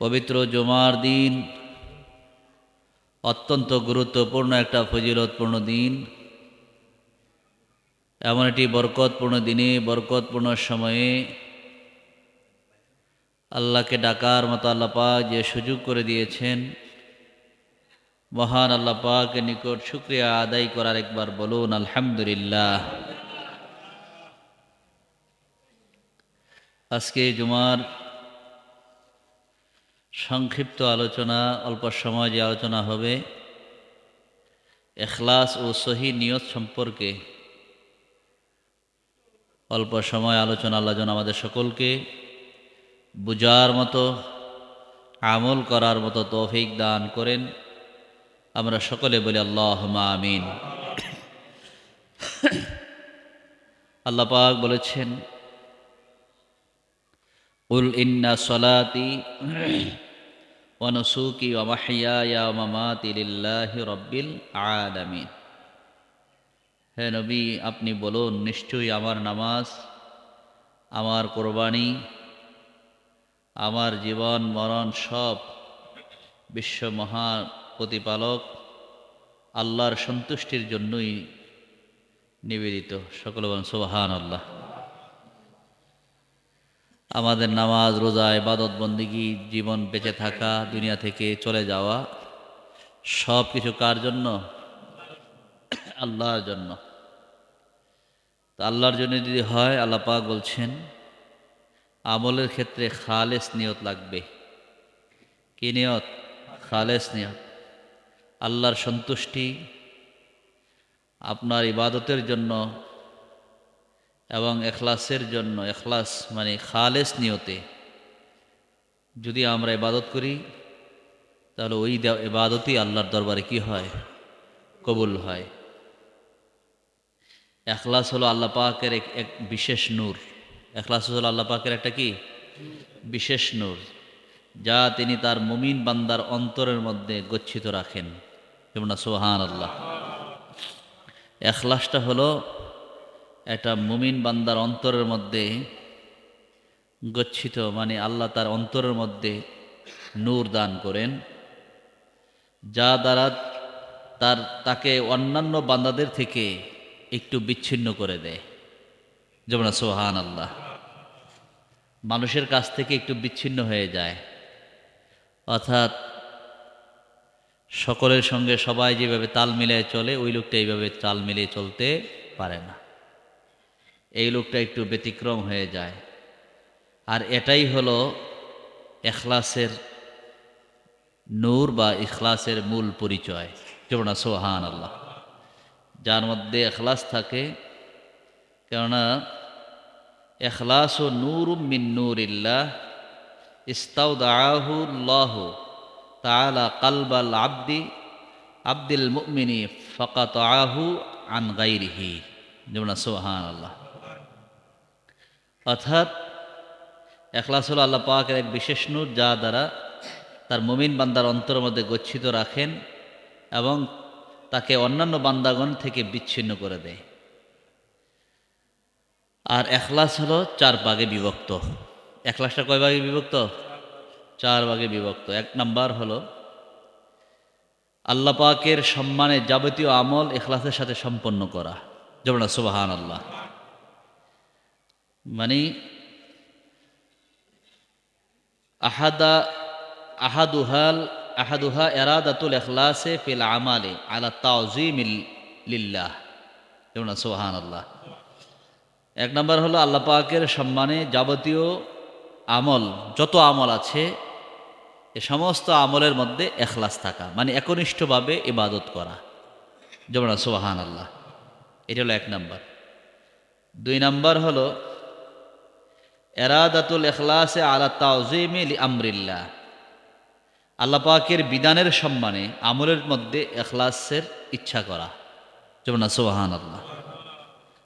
পবিত্র জুমার দিন, অত্যন্ত গুরুত্বপূর্ণ একটা ফজিলতপূর্ণ দিন। এমন একটি বরকতপূর্ণ দিনে, বরকতপূর্ণ সময়ে আল্লাহকে ডাকার মতো আল্লাহ পাক যে সুযোগ করে দিয়েছেন। মহান আল্লাহ পাকের নিকট শুক্রিয়া আদায় করার একবার বলুন, আলহামদুলিল্লাহ। আজকে জুমার সংক্ষিপ্ত আলোচনা, অল্প সময় যে আলোচনা হবে, এখলাস ও সহি নিয়ত সম্পর্কে অল্প সময় আলোচনা আল্লাহ যেন আমাদের সকলকে বুজার মতো, আমল করার মতো তৌফিক দান করেন। আমরা সকলে বলি আল্লাহ আমিন। আল্লাহ পাক বলেছেন উল ইন্না সলাতি ওয়ামামাতি লিল্লাহি রব্বিল আলামিন হে নবী, আপনি বলুন, নিশ্চয়ই আমার নামাজ, আমার কোরবানি, আমার জীবন, মরণ সব বিশ্ব মহা প্রতিপালক আল্লাহর সন্তুষ্টির জন্যই নিবেদিত। সকল সোবাহান আল্লাহ আমাদের নামাজ, রোজা, ইবাদত, বন্দিগি, জীবন বেঁচে থাকা, দুনিয়া থেকে চলে যাওয়া, সব কিছু কার জন্য? আল্লাহর জন্য। তো আল্লাহর জন্য যদি হয়, আল্লাহ পাক বলছেন, আমলের ক্ষেত্রে খালেস নিয়ত লাগবে। কি নিয়ত? খালেস নিয়ত। আল্লাহর সন্তুষ্টি, আপনার ইবাদতের জন্য এবং এখলাসের জন্য, এখলাস মানে খালেস নিয়তে। যদি আমরা ইবাদত করি, তাহলে ওই ইবাদতই আল্লাহর দরবারে কি হয়? কবুল হয়। এখলাস হলো আল্লাহ পাকের এক এক বিশেষ নূর। এখলাস হলো আল্লাহ পাকের একটা কি? বিশেষ নূর, যা তিনি তার মুমিন বান্দার অন্তরের মধ্যে গচ্ছিত রাখেন। যেমন সোহান আল্লাহ এখলাসটা হলো একটা মুমিন বান্দার অন্তরের মধ্যে গচ্ছিত মানে আল্লাহ তার অন্তরের মধ্যে নূর দান করেন, যা দ্বারা তার, তাকে অন্যান্য বান্দাদের থেকে একটু বিচ্ছিন্ন করে দেয়। যেমন সোহান আল্লাহ মানুষের কাছ থেকে একটু বিচ্ছিন্ন হয়ে যায়। অর্থাৎ সকলের সঙ্গে সবাই যেভাবে তাল মিলিয়ে চলে, ওই লোকটা এইভাবে তাল মিলিয়ে চলতে পারে না। এই লোকটা একটু ব্যতিক্রম হয়ে যায়। আর এটাই হলো এখলাসের নূর বা ইখলাসের মূল পরিচয়। যেমন সোহান আল্লাহ যার মধ্যে এখলাস থাকে, কেননা এখলাস ও নূর মিন নূর ইল্লাহ ইস্তাউদাহুল্লাহ তালা কালবাল আব্দি, আব্দুল মুমিনী ফকাত আহু আন গাইরিহি যেমন সোহান আল্লাহ অর্থাৎ এখলাস হল আল্লাহ পাকের এক বিশেষ নূর, যা দ্বারা তার মুমিন বান্দার অন্তর মধ্যে গচ্ছিত রাখেন এবং তাকে অন্যান্য বান্দাগণ থেকে বিচ্ছিন্ন করে দেয়। আর এখলাস হলো চার ভাগে বিভক্ত। এখলাসটা কয় ভাগে বিভক্ত? চার ভাগে বিভক্ত। এক নাম্বার হলো আল্লাহ পাকের সম্মানে যাবতীয় আমল এখলাসের সাথে সম্পন্ন করা। যেমন সুবাহান আল্লাহ মানে আহাদা, আহাদুহাল, আহাদুহা এরাদাতুল এখলাসে ফিল আমালে আলা তাজিমিল লিল্লাহ। যেমন সোহান আল্লাহ এক নম্বর হলো আল্লাহ পাকের সম্মানে যাবতীয় আমল, যত আমল আছে, এ সমস্ত আমলের মধ্যে এখলাস থাকা মানে একনিষ্ঠভাবে ইবাদত করা। যেমন সোহান আল্লাহ এটা হলো এক নম্বর। দুই নম্বর হলো এরাদাতুল এখলাসে আলা তাজিমিল আমরিল্লাহ আল্লাহ পাকের বিধানের সম্মানে আমলের মধ্যে এখলাসের ইচ্ছা করা। যেমন সোহান আল্লাহ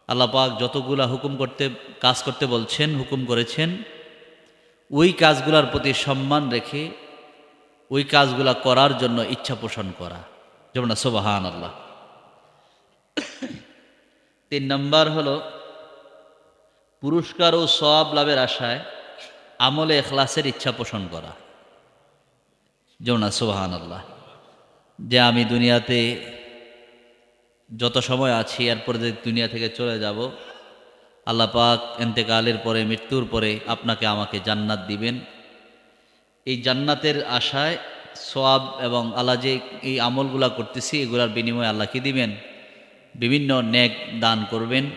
আল্লাহ পাক যতগুলা হুকুম করতে, কাজ করতে বলছেন, হুকুম করেছেন, ওই কাজগুলার প্রতি সম্মান রেখে ওই কাজগুলা করার জন্য ইচ্ছা পোষণ করা। যেমন সোবাহান আল্লাহ তিন নম্বর হলো পুরস্কার ও সব লাভের আশায় আমলে এখলাসের ইচ্ছা পোষণ করা। যেমন সোহান আল্লাহ যে আমি দুনিয়াতে যত সময় আছি, এরপরে যে দুনিয়া থেকে চলে যাব, আল্লাহ পাক এন্তেকালের পরে, মৃত্যুর পরে আপনাকে আমাকে জান্নাত দিবেন। এই জান্নাতের আশায় সোয়াব এবং আল্লাহ যে এই আমলগুলা করতেছি, এগুলার বিনিময়ে আল্লাহকে দিবেন? বিভিন্ন নেক দান করবেন।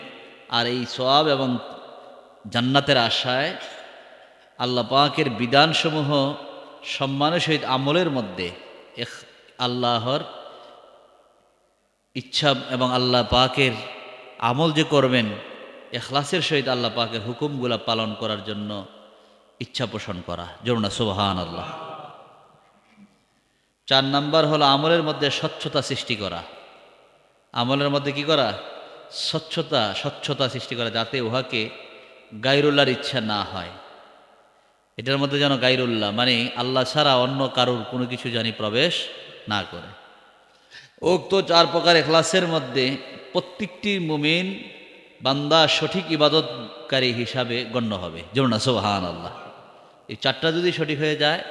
আর এই সোয়াব এবং জান্নাতের আশায় আল্লাহ পাকের বিধানসমূহ সম্মানের সহিত আমলের মধ্যে আল্লাহর ইচ্ছা এবং আল্লাহ পাকের আমল যে করবেন, এখলাসের সহিত আল্লাহ পাকের হুকুমগুলা পালন করার জন্য ইচ্ছা পোষণ করা। জরুনা সুবহান আল্লাহ চার নাম্বার হলো আমলের মধ্যে স্বচ্ছতা সৃষ্টি করা। আমলের মধ্যে কি করা? স্বচ্ছতা স্বচ্ছতা সৃষ্টি করা, যাতে উহাকে গাইরুল্লাহর ইচ্ছা না হয়। এটার মধ্যে যেন গাইরুল্লাহ মানে আল্লাহ ছাড়া অন্য কারোর কোনো কিছু জানি প্রবেশ না করে। উক্ত চার প্রকার এখলাসের মধ্যে প্রত্যেকটি মুমিন বান্দা সঠিক ইবাদতকারী হিসাবে গণ্য হবে। যেমন সোহান আল্লাহ এই চারটা যদি সঠিক হয়ে যায়,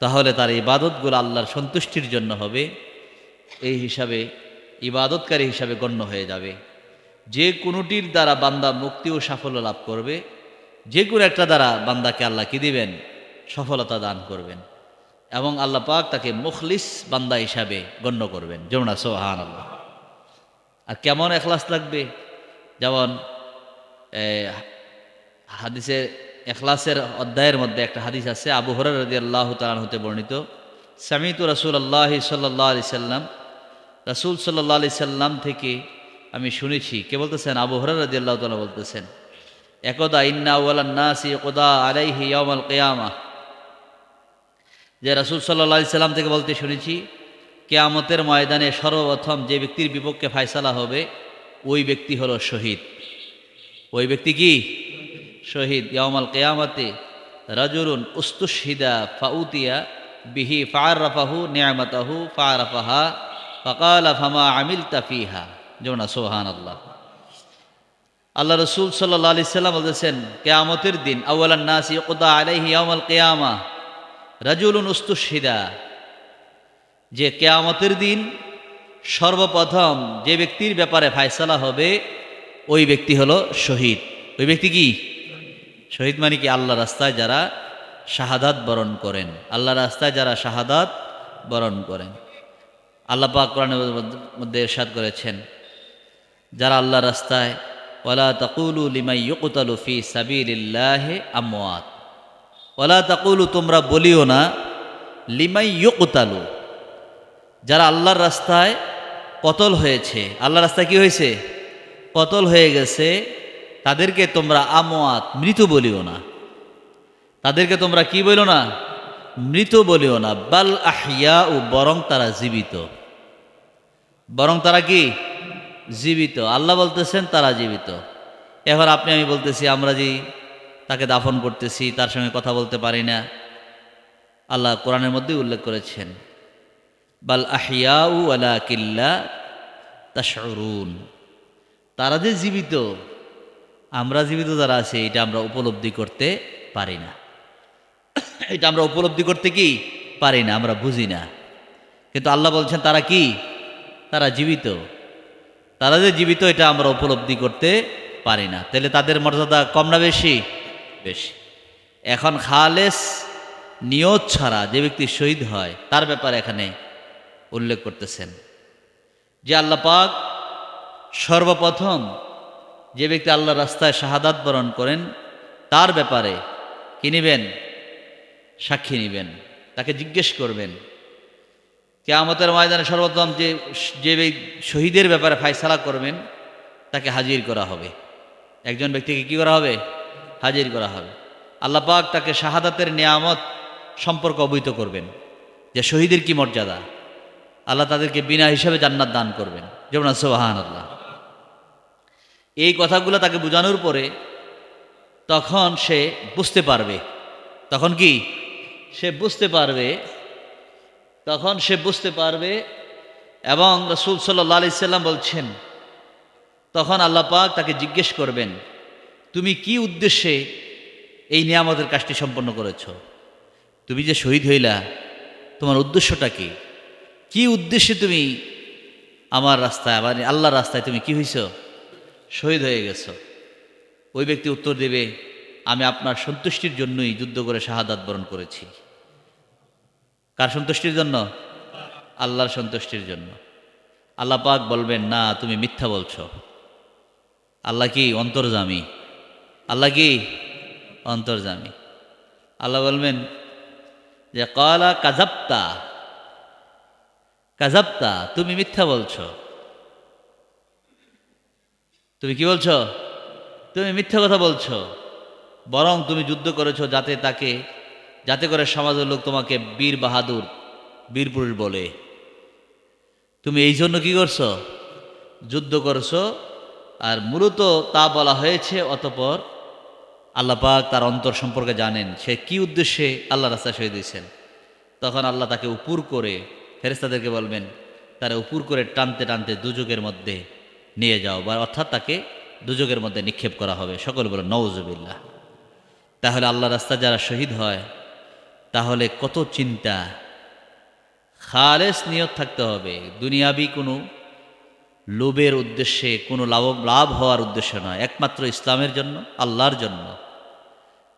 তাহলে তার ইবাদতগুলো আল্লাহর সন্তুষ্টির জন্য হবে। এই হিসাবে ইবাদতকারী হিসাবে গণ্য হয়ে যাবে। যে কোনোটির দ্বারা বান্দা মুক্তি ও সাফল্য লাভ করবে যে কোনো একটা দ্বারা বান্দাকে আল্লাহ কি দিবেন? সফলতা দান করবেন। এবং আল্লাহ পাক তাকে মুখলিস বান্দা হিসাবে গণ্য করবেন। যেমন সোহান আল্লাহ আর কেমন এখলাস লাগবে? যেমন এ, হাদিসের এখলাসের অধ্যায়ের মধ্যে একটা হাদিস আছে আবু হরার রদি আল্লাহ তালান হতে বর্ণিত সামিতু রসুল আল্লাহ সাল্লাহ আলি সাল্লাম রসুল সাল্লাহ আলি সাল্লাম থেকে আমি শুনেছি। কে বলতেছেন? আবু আল্লাহ বলতেছেন, একদা ইন্না নাসি আলাইহি ইয়ামাল কেয়ামা। যে রাসুল সাল্লাম থেকে বলতে শুনেছি, কেয়ামতের ময়দানে সর্বপ্রথম যে ব্যক্তির বিপক্ষে ফায়সালা হবে, ওই ব্যক্তি হলো শহীদ। ওই ব্যক্তি কি? শহীদ। ইয়ামাল কেয়ামতে রাজুরুন উস্তুশহিদা ফাউতিয়া বিহি ফারাফাহু নিয়ামতাহু ফারাফাহা ফকালা ফামা আমিল তাফিহা যেমন সোহান আল্লাহ আল্লাহ রসুল সাল্লাহ আলি সাল্লাম বলতেছেন, কেয়ামতের দিন আউ্লান নাসি কোদা আলাইহি ইয়ামাল কেয়ামা, রাজুলুন উস্তুশহিদা, যে কেয়ামতের দিন সর্বপ্রথম যে ব্যক্তির ব্যাপারে ফায়সালা হবে, ওই ব্যক্তি হলো শহীদ। ওই ব্যক্তি কি? শহীদ মানে কি? আল্লাহ রাস্তায় যারা শাহাদাত বরণ করেন। আল্লাহ রাস্তায় যারা শাহাদাত বরণ করেন। আল্লাহ কোরআনের মধ্যে এরশাদ করেছেন যারা আল্লাহ রাস্তায়, ওয়ালা তাকুলু লিমাই ইয়কুতালু ফি সাবিলিল্লাহে আমওয়াত। ওয়ালা তাকুলু, তোমরা বলিও না লিমাই ইয়কুতালু যারা আল্লাহর রাস্তায় কতল হয়েছে, আল্লাহর রাস্তায় কি হয়েছে? কতল হয়ে গেছে, তাদেরকে তোমরা আমোয়াত মৃত বলিও না। তাদেরকে তোমরা কি বলো না? মৃত বলিও না। বাল আহিয়া ও বরং তারা জীবিত। বরং তারা কি? জীবিত। আল্লাহ বলতেছেন, তারা জীবিত। এখন আপনি, আমি বলতেছি, আমরা যে তাকে দাফন করতেছি, তার সঙ্গে কথা বলতে পারি না। আল্লাহ কোরআনের মধ্যেই উল্লেখ করেছেন, বাল আহিয়াউ আলা কিল্লা তাশরুন তারা যে জীবিত, আমরা জীবিত যারা আছে, এটা আমরা উপলব্ধি করতে পারি না। এটা আমরা উপলব্ধি করতে কি? পারি না, আমরা বুঝি না। কিন্তু আল্লাহ বলছেন, তারা কি? তারা জীবিত। তারা যে জীবিত, এটা আমরা উপলব্ধি করতে পারি না। তাহলে তাদের মর্যাদা কম না বেশি? বেশি। এখন খালেস নিয়ত ছাড়া যে ব্যক্তি শহীদ হয়, তার ব্যাপারে এখানে উল্লেখ করতেছেন। যে আল্লাহ পাক সর্বপ্রথম যে ব্যক্তি আল্লাহ রাস্তায় শাহাদাত বরণ করেন, তার ব্যাপারে কি নেবেন? সাক্ষী নেবেন। তাকে জিজ্ঞেস করবেন। কেয়ামতের ময়দানে সর্বোত্তম যে যে শহীদের ব্যাপারে ফায়সালা করবেন, তাকে হাজির করা হবে। একজন ব্যক্তিকে কি করা হবে? হাজির করা হবে। আল্লাহ পাক তাকে শাহাদাতের নিয়ামত সম্পর্ক অবহিত করবেন, যে শহীদের কি মর্যাদা। আল্লাহ তাদেরকে বিনা হিসাবে জান্নাত দান করবেন। যেমন সোহান আল্লাহ এই কথাগুলো তাকে বোঝানোর পরে তখন সে বুঝতে পারবে। তখন কি? সে বুঝতে পারবে তখন সে বুঝতে পারবে এবং রসুল সাল্লাহ আলি সাল্লাম বলছেন, তখন আল্লাহ পাক তাকে জিজ্ঞেস করবেন, তুমি কি উদ্দেশ্যে এই নিয়ামতের কাজটি সম্পন্ন করেছ? তুমি যে শহীদ হইলা, তোমার উদ্দেশ্যটা কি? কি উদ্দেশ্যে তুমি আমার রাস্তায় মানে আল্লাহর রাস্তায় তুমি কি হইছ? শহীদ হয়ে গেছ। ওই ব্যক্তি উত্তর দেবে, আমি আপনার সন্তুষ্টির জন্যই যুদ্ধ করে শাহাদাত বরণ করেছি। কার সন্তুষ্টির জন্য? আল্লাহর সন্তুষ্টির জন্য। আল্লাহ পাক বলবেন, না, তুমি মিথ্যা বলছো। আল্লাহ কি অন্তর্জামী? আল্লাহ কি অন্তর্জামী? আল্লাহ বলবেন যে কলা কাজাপ্তা কাজাপ্তা তুমি মিথ্যা বলছো। তুমি কি বলছো? তুমি মিথ্যা কথা বলছো। বরং তুমি যুদ্ধ করেছ যাতে তাকে যাতে করে সমাজের লোক তোমাকে বীর বাহাদুর, বীর পুরুষ বলে। তুমি এই জন্য কি করছ? যুদ্ধ করছ আর মূলত তা বলা হয়েছে অতপর আল্লাহ পাক তার অন্তর সম্পর্কে জানেন। সে কি উদ্দেশ্যে আল্লাহ রাস্তা শহীদ দিয়েছেন তখন আল্লাহ তাকে উপুর করে ফেরেস্তাদেরকে বলবেন, তারা উপুর করে টানতে টানতে দুযোগের মধ্যে নিয়ে যাও বা অর্থাৎ তাকে দুযোগের মধ্যে নিক্ষেপ করা হবে। সকল বলে নওজবিল্লা তাহলে আল্লাহ রাস্তা যারা শহীদ হয় তাহলে কত চিন্তা? খালেস নিয়ত থাকতে হবে। দুনিয়াবি কোনো লোভের উদ্দেশ্যে, কোনো লাভ লাভ হওয়ার উদ্দেশ্য নয়। একমাত্র ইসলামের জন্য, আল্লাহর জন্য।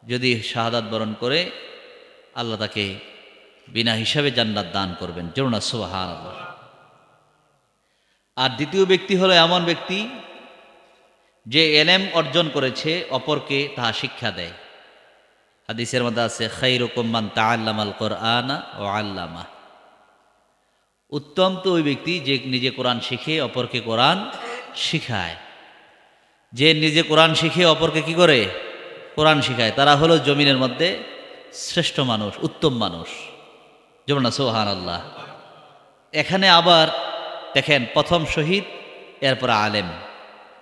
যদি শাহাদাত বরণ করে, আল্লাহ তাকে বিনা হিসাবে জান্নাত দান করবেন। জরুনা আল্লাহ আর দ্বিতীয় ব্যক্তি হলো এমন ব্যক্তি যে এলেম অর্জন করেছে, অপরকে তাহা শিক্ষা দেয়। হাদিসের মধ্যে আছে খৈরকম্মান তা আল্লামাল কোরআনা ও আল্লামা উত্তম তো ওই ব্যক্তি যে নিজে কোরআন শিখে অপরকে কোরআন শিখায়। যে নিজে কোরআন শিখে অপরকে কি করে? কোরআন শিখায়। তারা হলো জমিনের মধ্যে শ্রেষ্ঠ মানুষ, উত্তম মানুষ। যেমন না সোহান আল্লাহ এখানে আবার দেখেন, প্রথম শহীদ, এরপর আলেম।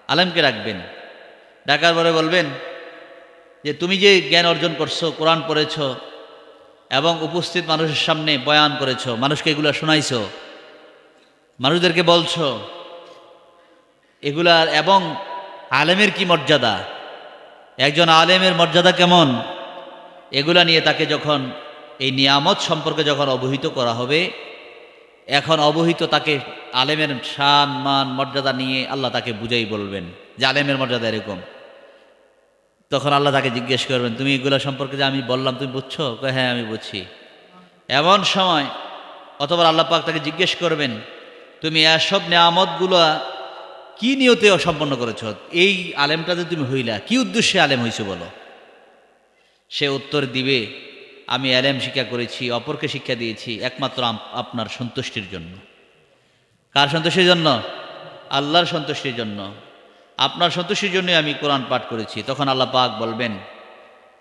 আলেমকে রাখবেন। ডাকার পরে বলবেন যে তুমি যে জ্ঞান অর্জন করছ, কোরআন পড়েছ এবং উপস্থিত মানুষের সামনে বয়ান করেছ, মানুষকে এগুলো শোনাইছো, মানুষদেরকে বলছ, এগুলার এবং আলেমের কি মর্যাদা? একজন আলেমের মর্যাদা কেমন? এগুলা নিয়ে তাকে যখন এই নিয়ামত সম্পর্কে যখন অবহিত করা হবে, এখন অবহিত তাকে আলেমের শান মান, মর্যাদা নিয়ে আল্লাহ তাকে বুঝাই বলবেন যে আলেমের মর্যাদা এরকম। তখন আল্লাহ তাকে জিজ্ঞেস করবেন, তুমি এগুলো সম্পর্কে যে আমি বললাম, তুমি বুঝছ? হ্যাঁ আমি বুঝছি। এমন সময় অথবা আল্লাহ পাক তাকে জিজ্ঞেস করবেন, তুমি এসব নিয়ামতগুলো কি নিয়তে সম্পন্ন করেছ? এই আলেমটা যে তুমি হইলা, কি উদ্দেশ্যে আলেম হইছো বলো? সে উত্তর দিবে, আমি আলেম শিক্ষা করেছি, অপরকে শিক্ষা দিয়েছি, একমাত্র আপনার সন্তুষ্টির জন্য। কার সন্তুষ্টির জন্য? আল্লাহর সন্তুষ্টির জন্য। আপনার সন্তুষ্টির জন্যই আমি কোরআন পাঠ করেছি। তখন আল্লাহ পাক বলবেন,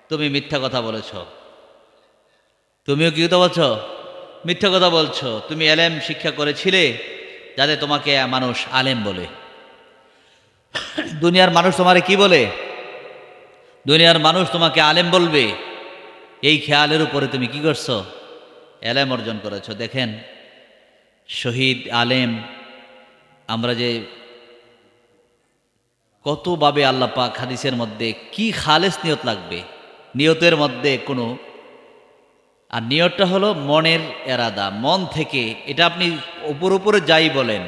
তুমি মিথ্যা কথা বলেছ। তুমিও কি কথা বলছো? মিথ্যা কথা বলছো। তুমি এলেম শিক্ষা করেছিলে যাতে তোমাকে মানুষ আলেম বলে। দুনিয়ার মানুষ তোমারে কি বলে? দুনিয়ার মানুষ তোমাকে আলেম বলবে। এই খেয়ালের উপরে তুমি কি করছ? এলেম অর্জন করেছ। দেখেন, শহীদ আলেম, আমরা যে কতভাবে আল্লাহ পাক হাদিসের মধ্যে কি খালেস নিয়ত লাগবে? নিয়তের মধ্যে কোনো। আর নিয়তটা হলো মনের এরাদা, মন থেকে, এটা আপনি উপর উপরে যাই বলেন।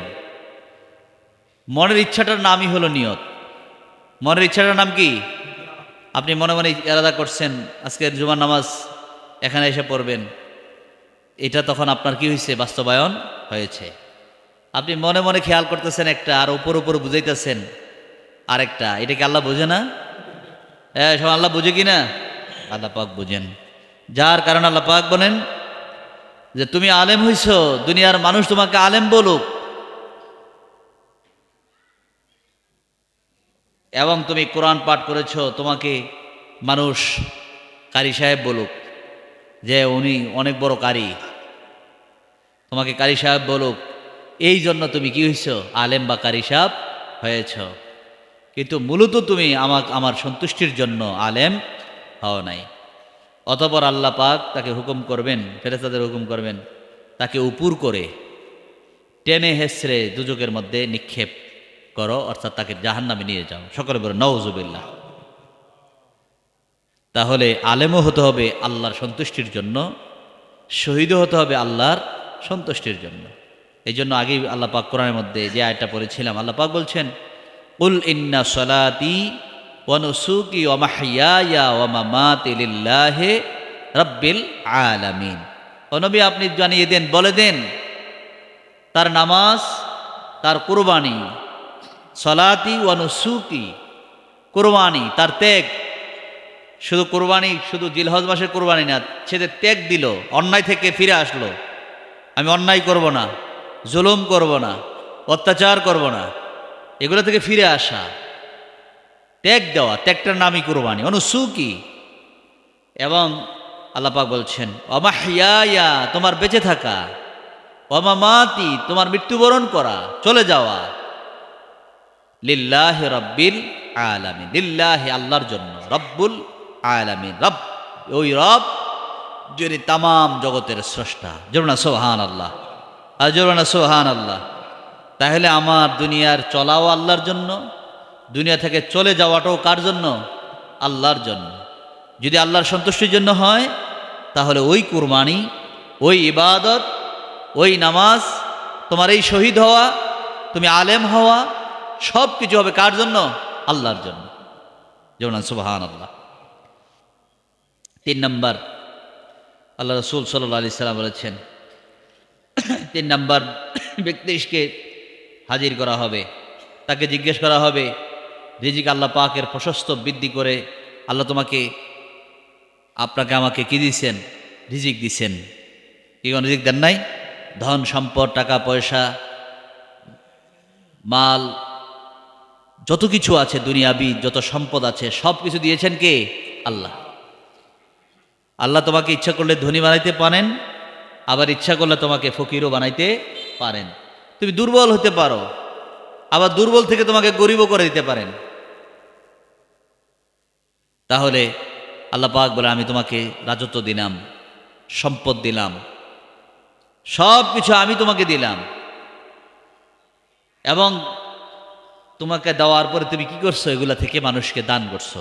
মনের ইচ্ছাটার নামই হলো নিয়ত। মনের ইচ্ছাটার নাম কি? আপনি মনে মনে এরাদা করছেন, আজকের জুমার নামাজ এখানে এসে পড়বেন। এটা তখন আপনার কি হয়েছে? বাস্তবায়ন হয়েছে। আপনি মনে মনে খেয়াল করতেছেন একটা, আর উপর উপর বুঝাইতেছেন আরেকটা, এটা কি আল্লাহ বোঝে না? হ্যাঁ সব আল্লাহ বুঝে কি না? আল্লাহ পাক বুঝেন। যার কারণে আল্লাহ পাক বলেন যে, তুমি আলেম হইছ, দুনিয়ার মানুষ তোমাকে আলেম বলুক। এবং তুমি কোরআন পাঠ করেছ, তোমাকে মানুষ কারি সাহেব বলুক, যে উনি অনেক বড় কারি। তোমাকে কারি সাহেব বলুক। এই জন্য তুমি কি হয়েছ আলেম বা কারি সাহেব হয়েছ। কিন্তু মূলত তুমি আমাক, আমার সন্তুষ্টির জন্য আলেম হও নাই। অতপর আল্লাহ পাক তাকে হুকুম করবেন ফেরেস্তাদের হুকুম করবেন, তাকে উপুর করে টেনে হেসড়ে দুযোগের মধ্যে নিক্ষেপ করো, অর্থাৎ তাকে জাহান্নামে নিয়ে যাও। সকলে বলে নওজুবিল্লাহ তাহলে আলেমও হতে হবে আল্লাহর সন্তুষ্টির জন্য, শহীদও হতে হবে আল্লাহর সন্তুষ্টির জন্য। এই জন্য আগেই আল্লাহ পাক কোরআনের মধ্যে যে আয়টা পড়েছিলাম, আল্লাহ পাক বলছেন উল ইন্না সলাতি ওয়ানুসুকি ওমাহিয়া ওমামাতি লিল্লাহে রব্বিল আলামিন। ও নবী, আপনি জানিয়ে দেন, বলে দেন, তার নামাজ, তার কুরবানি, সলাতি ওয়ানুসুকি কুরবানি, তার ত্যাগ। শুধু কোরবানি, শুধু জিলহজ মাসের কোরবানি না ছেলে ত্যাগ দিল, অন্যায় থেকে ফিরে আসলো। আমি অন্যায় করব না, জুলুম করব না, অত্যাচার করব না। এগুলো থেকে ফিরে আসা। ত্যাগ দেওয়া, ত্যাগটার নামই কোরবানি। অনুসুকি। এবং আল্লাপাক বলছেন অমাহিয়া তোমার বেঁচে থাকা। অমা মাতি, তোমার মৃত্যুবরণ করা। চলে যাওয়া। লিল্লাহ রব্বিল আলামিন। লিল্লাহ আল্লাহর জন্য। রব্বুল আলামিন। রব, ওই রব যিনি তাম জগতের স্রষ্টা। জরুনা সোহান আল্লাহ আর জরুনা সোহান আল্লাহ তাহলে আমার দুনিয়ার চলাও আল্লাহর জন্য, দুনিয়া থেকে চলে যাওয়াটাও কার জন্য? আল্লাহর জন্য। যদি আল্লাহর সন্তুষ্টির জন্য হয়, তাহলে ওই কুরবানি, ওই ইবাদত, ওই নামাজ, তোমার এই শহীদ হওয়া, তুমি আলেম হওয়া সব কিছু হবে কার জন্য? আল্লাহর জন্য। যেমন সুবাহান আল্লাহ তিন নম্বর, আল্লাহ রসুল সাল্লা আলি সাল্লাম বলেছেন, তিন নম্বর ব্যক্তিকে হাজির করা হবে। তাকে জিজ্ঞেস করা হবে, রিজিক আল্লাহ পাকের প্রশস্ত বৃদ্ধি করে আল্লাহ তোমাকে, আপনাকে আমাকে কি দিছেন? রিজিক দিছেন। কি কোনো রিজিক দেন নাই? ধন, সম্পদ, টাকা, পয়সা, মাল, যত কিছু আছে, দুনিয়াবি, যত সম্পদ আছে, সব কিছু দিয়েছেন কে? আল্লাহ। আল্লাহ তোমাকে ইচ্ছা করলে ধনী বানাইতে পারেন, আবার ইচ্ছা করলে তোমাকে ফকিরও বানাইতে পারেন। তুমি দুর্বল হতে পারো, আবার দুর্বল থেকে তোমাকে গরিবও করে দিতে পারেন। তাহলে আল্লাহ পাক বলে, আমি তোমাকে রাজত্ব দিলাম, সম্পদ দিলাম, সব কিছু আমি তোমাকে দিলাম। এবং তোমাকে দেওয়ার পরে তুমি কি করছ? এগুলা থেকে মানুষকে দান করছ।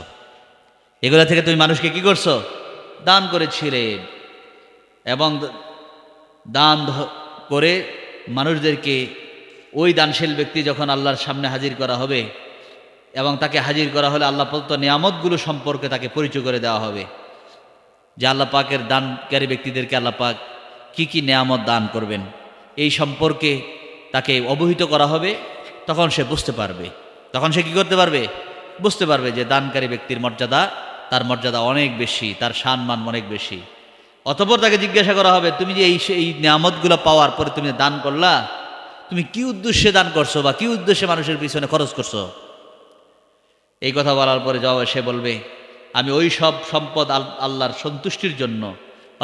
এগুলা থেকে তুমি মানুষকে কি করছ? দান করেছিলে। এবং দান করে মানুষদেরকে ওই দানশীল ব্যক্তি যখন আল্লাহর সামনে হাজির করা হবে এবং তাকে হাজির করা হলে আল্লাহ প্রদত্ত নিয়ামতগুলো সম্পর্কে তাকে পরিচয় করে দেওয়া হবে যে আল্লাহ পাকের দানকারী ব্যক্তিদেরকে আল্লাহ পাক কী কী নিয়ামত দান করবেন। এই সম্পর্কে তাকে অবহিত করা হবে, তখন সে বুঝতে পারবে। তখন সে কি করতে পারবে? বুঝতে পারবে যে দানকারী ব্যক্তির মর্যাদা, তার মর্যাদা অনেক বেশি, তার সম্মান অনেক বেশি। অতপর তাকে জিজ্ঞাসা করা হবে, তুমি যে এই এই নিয়ামতগুলো পাওয়ার পরে তুমি দান করলা, তুমি কি উদ্দেশ্যে দান করছ বা কি উদ্দেশ্যে মানুষের পিছনে খরচ করছ? এই কথা বলার পরে জবাবে সে বলবে, আমি ওই সব সম্পদ আল্লাহর সন্তুষ্টির জন্য,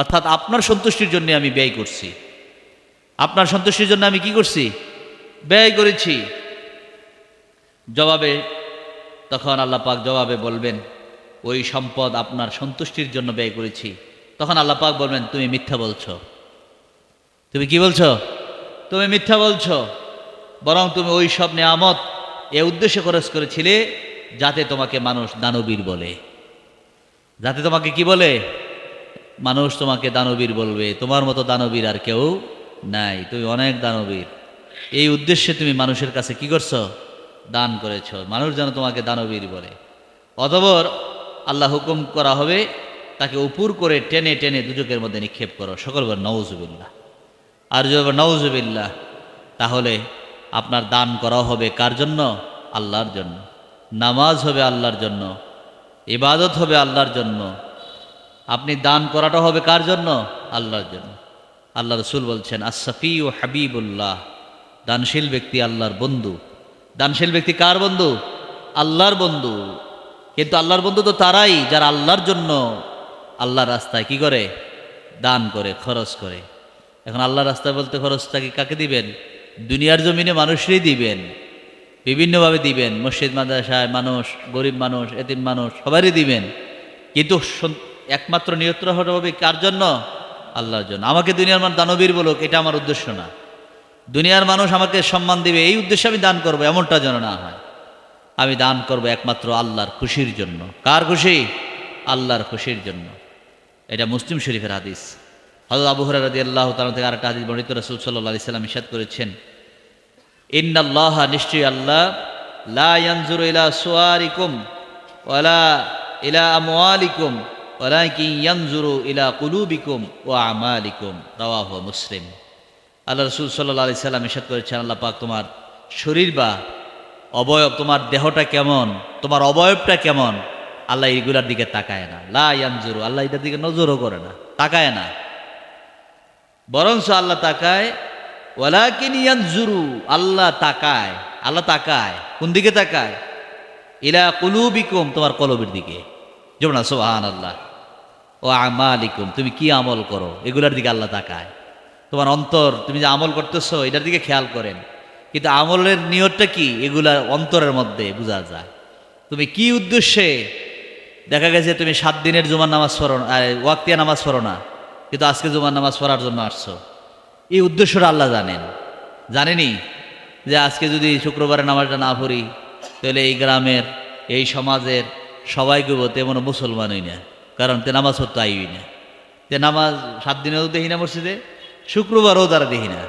অর্থাৎ আপনার সন্তুষ্টির জন্য আমি ব্যয় করছি। আপনার সন্তুষ্টির জন্য আমি কি করছি? ব্যয় করেছি। জবাবে, তখন আল্লাহ পাক জবাবে বলবেন, ওই সম্পদ আপনার সন্তুষ্টির জন্য ব্যয় করেছি। তখন আল্লাহ পাক বলবেন, তুমি মিথ্যা বলছো। তুমি কি বলছো? তুমি মিথ্যা বলছো। বরং তুমি ওই সব নেয়ামত এ উদ্দেশ্যে খরচ করেছিলে যাতে তোমাকে মানুষ দানবীর বলে। যাতে তোমাকে কি বলে? মানুষ তোমাকে দানবীর বলবে। তোমার মতো দানবীর আর কেউ নাই। তুমি অনেক দানবীর। এই উদ্দেশ্যে তুমি মানুষের কাছে কি করছ? দান করেছ। মানুষ যেন তোমাকে দানবীর বলে। অতবর আল্লাহ হুকুম করা হবে তাকে উপুর করে টেনে টেনে দুজকের মধ্যে নিক্ষেপ করো। সকল বল নওজুবিল্লাহ আর যদি নওজুবিল্লাহ তাহলে আপনার দান করা হবে কার জন্য? আল্লাহর জন্য। নামাজ হবে আল্লাহর জন্য। ইবাদত হবে আল্লাহর জন্য। আপনি দান করাটা হবে কার জন্য? আল্লাহর জন্য। আল্লাহ রসুল বলছেন আসাফি ও হাবিবুল্লাহ। দানশীল ব্যক্তি আল্লাহর বন্ধু। দানশীল ব্যক্তি কার বন্ধু? আল্লাহর বন্ধু। কিন্তু আল্লাহর বন্ধু তো তারাই, যারা আল্লাহর জন্য আল্লাহর রাস্তায় কি করে? দান করে, খরচ করে। এখন আল্লাহর রাস্তায় বলতে খরচটা কি কাকে দিবেন? দুনিয়ার জমিনে মানুষই দিবেন। বিভিন্নভাবে দিবেন। মসজিদ, মাদ্রাসায় মানুষ, গরিব মানুষ, এতিম মানুষ, সবারই দিবেন। কিন্তু একমাত্র নিয়ন্ত্রণ হবে কার জন্য? আল্লাহর জন্য। আমাকে দুনিয়ার মানুষ দানবীর বলুক, এটা আমার উদ্দেশ্য না। দুনিয়ার মানুষ আমাকে সম্মান দিবে, এই উদ্দেশ্যে আমি দান করব, এমনটা যেন না হয়। আমি দান করব একমাত্র আল্লাহর খুশির জন্য। কার খুশি? আল্লাহর খুশির জন্য। এটা মুসলিম শরীফের হাদিস। হজরত আবু হরাই রাজি আল্লাহ তালা থেকে আরেকটা হাদিস বর্ণিত রসুল সাল্লাহ সাল্লাম ইসাদ করেছেন। ইন্নাল্লাহ নিশ্চয়ই আল্লাহ লা ইয়ানজুরু ইলা সুয়ারিকুম ওয়ালা ইলা আমওয়ালিকুম, ওয়ালাকিন ইয়ানজুরু ইলা কুলুবিকুম ওয়া আমালিকুম। রাওয়াহু মুসলিম। আল্লাহ রসুল সাল্লাহ আলি সাল্লাম ইসাদ করেছেন, আল্লাহ পাক তোমার শরীর বা অবয়ব, তোমার দেহটা কেমন, তোমার অবয়বটা কেমন আল্লাহ এইগুলার দিকে তাকায় না। লা ইয়ানজুরু, আল্লাহ এটার দিকে নজরও করে না। তাকায় না। বরঞ্চ আল্লাহ তাকায়, ওয়ালাকিন ইয়ানজুরু আল্লাহ তাকায় আল্লাহ তাকায়। কোন দিকে তাকায়? ইলা কুলুবিকুম, তোমার কলবের দিকে। যেমন সোহান আল্লাহ ও আমালিকুম তুমি কি আমল করো? এগুলার দিকে আল্লাহ তাকায়। তোমার অন্তর, তুমি যে আমল করতেছো, এটার দিকে খেয়াল করেন। কিন্তু আমলের নিয়তটা কি? এগুলা অন্তরের মধ্যে বোঝা যায়। তুমি কি উদ্দেশ্যে দেখা গেছে তুমি সাত দিনের জুমার নামাজ পড়ো না ওয়াক্তিয়া নামাজ পড়ো না, কিন্তু আজকে জুমার নামাজ পড়ার জন্য আসছো। এই উদ্দেশ্যটা আল্লাহ জানেন। জানেনি যে আজকে যদি শুক্রবারে নামাজটা না পড়ি, তাহলে এই গ্রামের, এই সমাজের সবাইকে তেমন মুসলমানই না, কারণ তে নামাজ পড়তে আইবই না। তে নামাজ সাত দিনেও দেখি না মসজিদে, শুক্রবারও তারা দেখি না।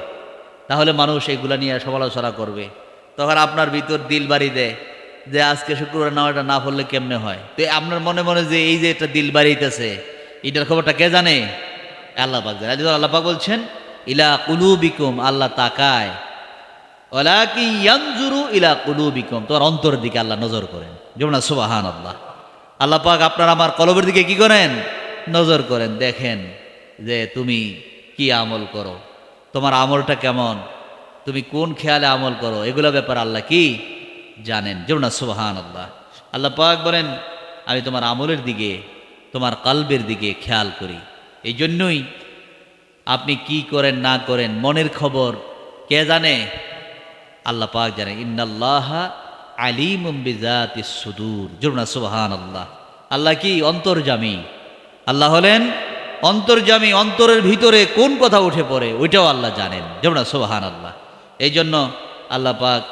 তাহলে মানুষ এইগুলা নিয়ে সমালোচনা করবে। তখন আপনার ভিতর দিল বাড়ি দেয় যে আজকে শুক্রবার নামাজটা না পড়লে কেমনে হয়? তো আপনার মনে মনে যে এই যে এটা দিল বাড়িতেছে, এটার খবরটা কে জানে? আল্লাহ পাক জানে। আল্লাহ পাক বলছেন, ইলা কুলুবিকুম, আল্লাহ তাকায়। ওলা কি ইয়ানজুরু ইলা কুলুবিকুম। তোমার অন্তরের দিকে আল্লাহ নজর করেন। যেমন সুবাহান আল্লাহ আল্লাহ পাক আপনার আমার কলবের দিকে কি করেন? নজর করেন। দেখেন যে তুমি কি আমল করো। তোমার আমলটা কেমন? তুমি কোন খেয়ালে আমল করো? এগুলো ব্যাপার আল্লাহ কি জানেন। যেমন সুবাহান আল্লাহ আল্লাহ পাক বলেন, আমি তোমার আমলের দিকে, তোমার কালবের দিকে খেয়াল করি। এই জন্যই আপনি কি করেন, না করেন, মনের খবর কে জানে? আল্লাহ পাক জানে ইন্নাল্লাহ আলিম বিজাতি সুদূর। জরুনা সুবহান আল্লাহ আল্লাহ কি? অন্তর্জামী। আল্লাহ হলেন অন্তর্জামী, অন্তরের ভিতরে কোন কথা উঠে পড়ে, ওইটাও আল্লাহ জানেন। যেমন সুবহান আল্লাহ এই জন্য আল্লাহ পাক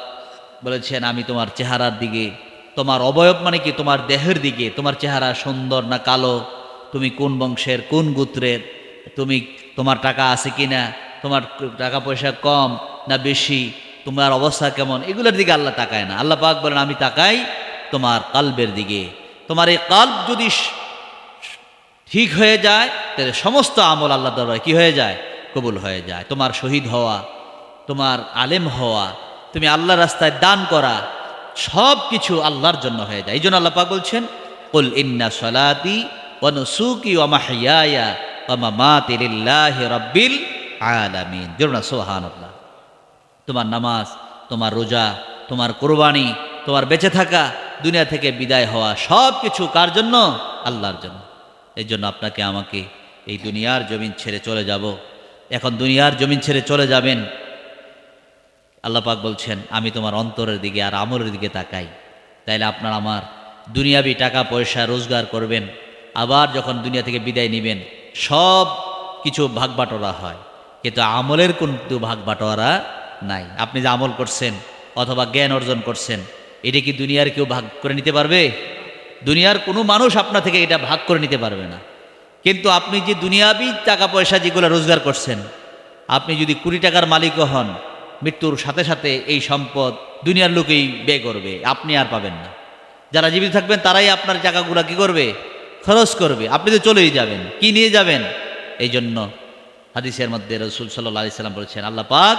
বলেছেন, আমি তোমার চেহারার দিকে, তোমার অবয়ব মানে কি? তোমার দেহের দিকে, তোমার চেহারা সুন্দর না কালো? তুমি কোন বংশের, কোন গোত্রের? তুমি, তোমার টাকা আছে কি না? তোমার টাকা পয়সা কম না বেশি? তোমার অবস্থা কেমন? এগুলোর দিকে আল্লাহ তাকায় না। আল্লাহ পাক বলেন, আমি তাকাই তোমার কালবের দিকে। তোমার এই কাল্ব যদি ঠিক হয়ে যায়, তাহলে সমস্ত আমল আল্লাহ দরবারে কি হয়ে যায়? কবুল হয়ে যায়। তোমার শহীদ হওয়া, তোমার আলেম হওয়া তুমি আল্লাহ রাস্তায় দান করা সব কিছু আল্লাহর জন্য হয়ে যায়। এই জন্য আল্লাহ পাক বলছেন, কুল ইন্না সলাতি ওয়া নুসুকি ওয়া মাহইয়ায়া ওয়া মামাতি লিল্লাহি রাব্বিল আলামিন। জরুন সুবহানাল্লাহ। তোমার নামাজ, তোমার রোজা, তোমার কোরবানি, তোমার বেঁচে থাকা, দুনিয়া থেকে বিদায় হওয়া সব কিছু কার জন্য? আল্লাহর জন্য। এই জন্য আপনাকে, আমাকে এই দুনিয়ার জমিন ছেড়ে চলে যাব। এখন দুনিয়ার জমিন ছেড়ে চলে যাবেন আল্লাহ পাক বলছেন, আমি তোমার অন্তরের দিকে আর আমলের দিকে তাকাই। তাইলে আপনার আমার দুনিয়াবি টাকা পয়সা রোজগার করবেন, আবার যখন দুনিয়া থেকে বিদায় নেবেন, সব কিছু ভাগ বাটোয়ারা হয়। কিন্তু আমলের কিন্তু ভাগ বাটোয়ারা নাই। আপনি যে আমল করছেন অথবা জ্ঞান অর্জন করছেন, এটা কি দুনিয়ার কেউ ভাগ করে নিতে পারবে? দুনিয়ার কোনো মানুষ আপনা থেকে এটা ভাগ করে নিতে পারবে না। কিন্তু আপনি যে দুনিয়াবি টাকা পয়সা যেগুলো রোজগার করছেন, আপনি যদি কুড়ি টাকার মালিকও হন মৃত্যুর সাথে সাথে এই সম্পদ দুনিয়ার লোকেই ব্যয় করবে, আপনি আর পাবেন না। যারা জীবিত থাকবেন, তারাই আপনার টাকাগুলো কি করবে? খরচ করবে। আপনি তো চলেই যাবেন, কি নিয়ে যাবেন? এই জন্য হাদিসের মধ্যে রসুল সাল্লাহ আলি সাল্লাম বলেছেন, আল্লাহ পাক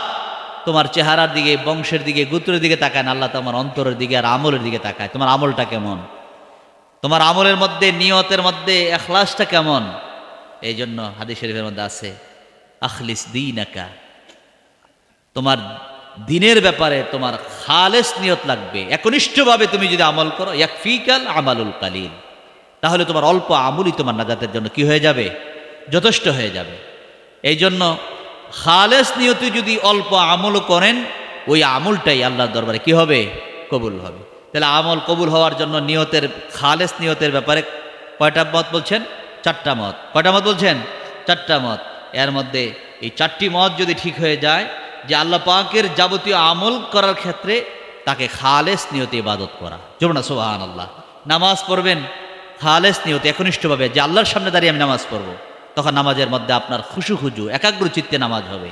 তোমার চেহারার দিকে, বংশের দিকে, গুত্রের দিকে তাকায় আল্লাহ তোমার অন্তরের দিকে আর আমলের দিকে তাকায়। তোমার আমলটা কেমন? তোমার আমলের মধ্যে, নিয়তের মধ্যে, এখলাসটা কেমন? এই জন্য হাদিস শরীফের মধ্যে আছে, আখলিস দিনাকা তোমার দিনের ব্যাপারে তোমার খালেস নিয়ত লাগবে। একনিষ্ঠভাবে তুমি যদি আমল করো, ইয়াকফিকাল আমালুল কালিল। তাহলে তোমার অল্প আমলই তোমার নাজাতের জন্য কি হয়ে যাবে? যথেষ্ট হয়ে যাবে। এই জন্য খালেস নিয়তে যদি অল্প আমল করেন, ওই আমলটাই আল্লাহর দরবারে কি হবে? কবুল হবে। তাহলে আমল কবুল হওয়ার জন্য নিয়তের, খালেস নিয়তের ব্যাপারে কয়টা মত বলছেন? চারটা মত। কয়টা মত বলছেন? চারটা মত। এর মধ্যে এই চারটি মত যদি ঠিক হয়ে যায় যে আল্লাহ পাকের যাবতীয় আমল করার ক্ষেত্রে তাকে খালেস নিয়তে ইবাদত করা। যেমন না সোহান আল্লাহ নামাজ পড়বেন, খালেস নিয়তে, একনিষ্ঠভাবে, যে আল্লাহর সামনে দাঁড়িয়ে আমি নামাজ পড়ব, তখন নামাজের মধ্যে আপনার খুশু খুজু একাগ্র চিত্তে নামাজ হবে।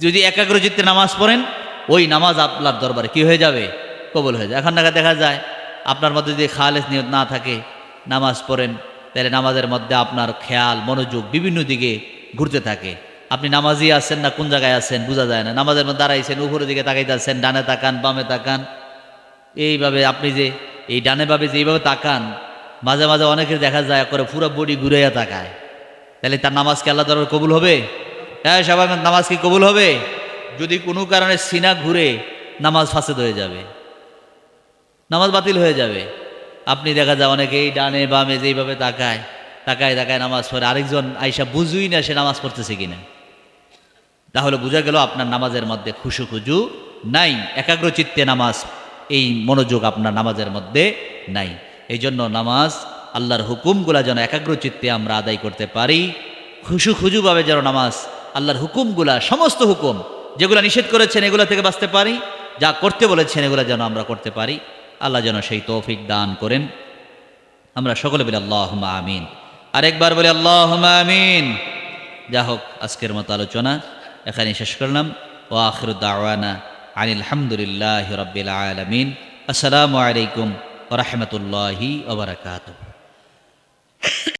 যদি একাগ্র চিত্তে নামাজ পড়েন, ওই নামাজ আপনার দরবারে কি হয়ে যাবে? কবল হয়ে যায় এখন দেখা দেখা যায়, আপনার মধ্যে যদি খালেস নিয়ত না থাকে, নামাজ পড়েন, তাহলে নামাজের মধ্যে আপনার খেয়াল, মনোযোগ বিভিন্ন দিকে ঘুরতে থাকে। আপনি নামাজই আছেন না কোন জায়গায় আছেন? বোঝা যায় না। নামাজের মধ্যে দাঁড়াইছেন, উপরের দিকে তাকাইতে আছেন ডানে তাকান, বামে তাকান। এইভাবে আপনি যে, এই ডানে ভাবে যে এইভাবে তাকান, মাঝে মাঝে অনেকের দেখা যায় করে পুরো বডি ঘুরাইয়া তাকায়। তাহলে তার নামাজ কি আল্লাহ দরবার কবুল হবে? হ্যাঁ সবাই নামাজ কি কবুল হবে? যদি কোনো কারণে সিনা ঘুরে নামাজ ফাসেদ হয়ে যাবে। নামাজ বাতিল হয়ে যাবে। আপনি দেখা যায় অনেকেই ডানে বামে যেইভাবে তাকায় তাকায় তাকায় নামাজ পড়ে। আরেকজন আইসা বুঝুই না সে নামাজ পড়তেছে কিনা। তাহলে বোঝা গেল আপনার নামাজের মধ্যে খুশু খুজু নাই একাগ্র চিত্তে নামাজ, এই মনোযোগ আপনার নামাজের মধ্যে নাই। এই জন্য নামাজ আল্লাহর হুকুমগুলা যেন একাগ্র চিত্তে আমরা আদায় করতে পারি খুশু খুজুভাবে যেন নামাজ আল্লাহর হুকুমগুলা, সমস্ত হুকুম যেগুলো নিষেধ করেছেন এগুলো থেকে বাঁচতে পারি, যা করতে বলেছেন এগুলো যেন আমরা করতে পারি, আল্লাহ যেন সেই তৌফিক দান করেন। আমরা সকলে বলি আল্লাহ আমিন। আরেকবার বলি আল্লাহ আমিন। যা হোক আজকের মতো আলোচনা এখানে শেষ করলাম। ও আখর দাওয়ানা আনিল হামদুলিল্লাহ রবিল আলমিন। আসসালামু আলাইকুম রহমতুল্লাহি ওবরাকাতুহ